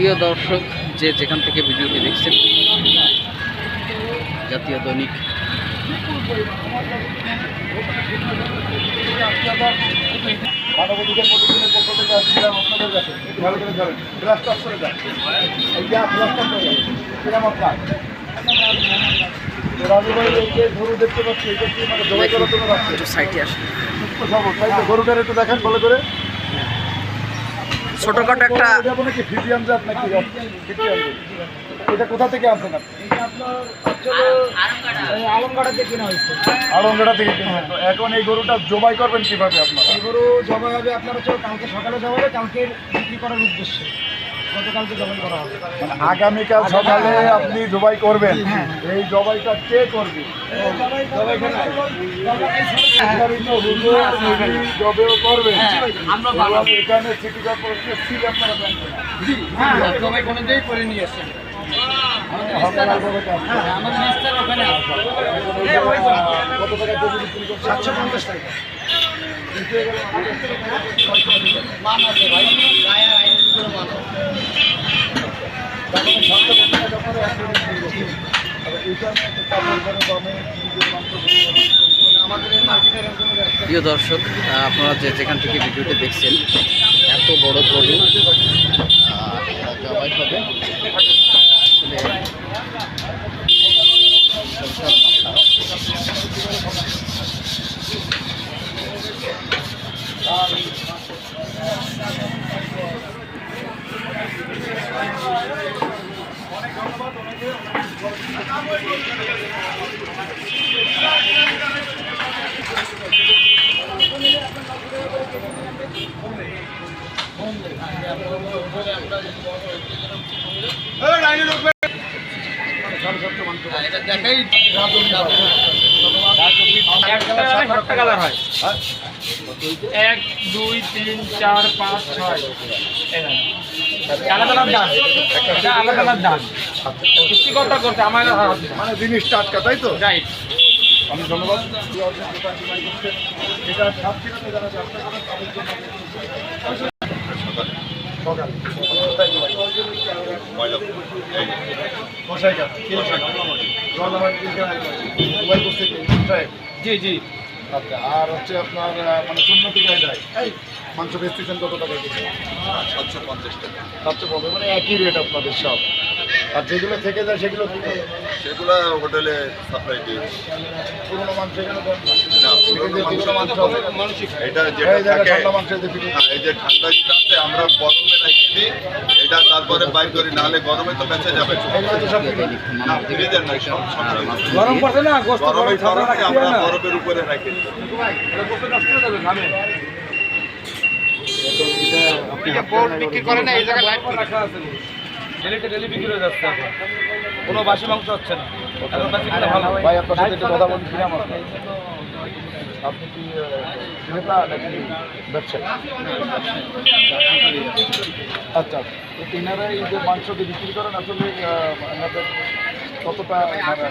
প্রিয় দর্শক যে যেখান থেকে ভিডিওটি দেখছেন জাতীয় দৈনিক মানবাধিকার পক্ষ থেকে আসছিলাম আপনাদের কাছে একটু ভালো করে ধরেন গ্লাসটা করে যান এই যে করে যান কিরাম আপনার গরু দেখতে পাচ্ছি এটা কি মানে জবাই করার জন্য রাখছে? গরুটার একটু দেখেন ভালো করে। ছোটখাটো একটা এটা বলে কি ফিজিয়াম জাত নাকি ফিজিয়াম এটা কোথা থেকে আনছেন আপনি? আলমগাড়া থেকে কেনা হয়েছে। আলমগড়া থেকে এখন এই গরুটা জবাই করবেন কীভাবে আপনারা? এই গরু জবাই হবে আপনার হচ্ছে কালকে সকালে জবাই হবে কালকে বিক্রি করার উদ্দেশ্যে। মানে আগামীকাল সকালে আপনি জবাই করবেন। এই জবাইটা কে করবে? জবেও করবে এখানে সিটি কর্পোরেশনের সিল আপনারা জবাই কোনো দিয়েই করে নিয়ে কেজি বিক্রি করছে? সাতশো পঞ্চাশ টাকা। প্রিয় দর্শক আপনারা যে যেখান থেকে ভিডিওটি দেখছেন এত বড় গরু আহ, জবাই হবে আসলে সাতটা কালার হয় এক দুই তিন চার পাঁচ ছয়। আলাদা আলাদা আলাদা আলাদা সত্যি কথা আমার মানে তাই তো? রাইট অনেক ধন্যবাদ? জি জি। আচ্ছা আর হচ্ছে আপনার মানে শূন্য টিকায় যায়। মাংস বেচতেছেন কত টাকা সাতশো পঞ্চাশ টাকা। সাতশো পঞ্চাশ মানে একই রেট আপনাদের সব। আর যেগুলো থেকে যায় সেগুলো কি করে? সেগুলো হোটেলে সাপ্লাই দিই পুরোনো মাংস এখানে না? পুরোনো মাংস এটা যেটা থাকে ঠান্ডা মাংস দিয়ে হ্যাঁ, এই যে ঠান্ডা যেটা আছে আমরা গরমে রেখে দিই। এটা তারপরে বাইর করি নাহলে গরমে তো বেঁচে যাবে। এগুলো তো সব ফিটিং না ফ্রিজের নাই সব গরম পড়ছে না গোস্ত গরমে ঠান্ডা গরমে আমরা হবে বরফের উপরে রাখি বিক্রি করে না এই জায়গায় লাইভ রাখা আছে। ডেলিতে ডেলি বিক্রি হয়ে যাচ্ছে এখন। কোনো বাসি মাংস হচ্ছে না। এখন বাসি ভালো। ভাই আপনার সাথে একটু কথা বলছিলাম আপনি কি ক্রেতা নাকি ব্যবসায়ী? আচ্ছা তো তিনারা এই যে মাংসকে বিক্রি করেন আসলে আপনাদের কতটা মানে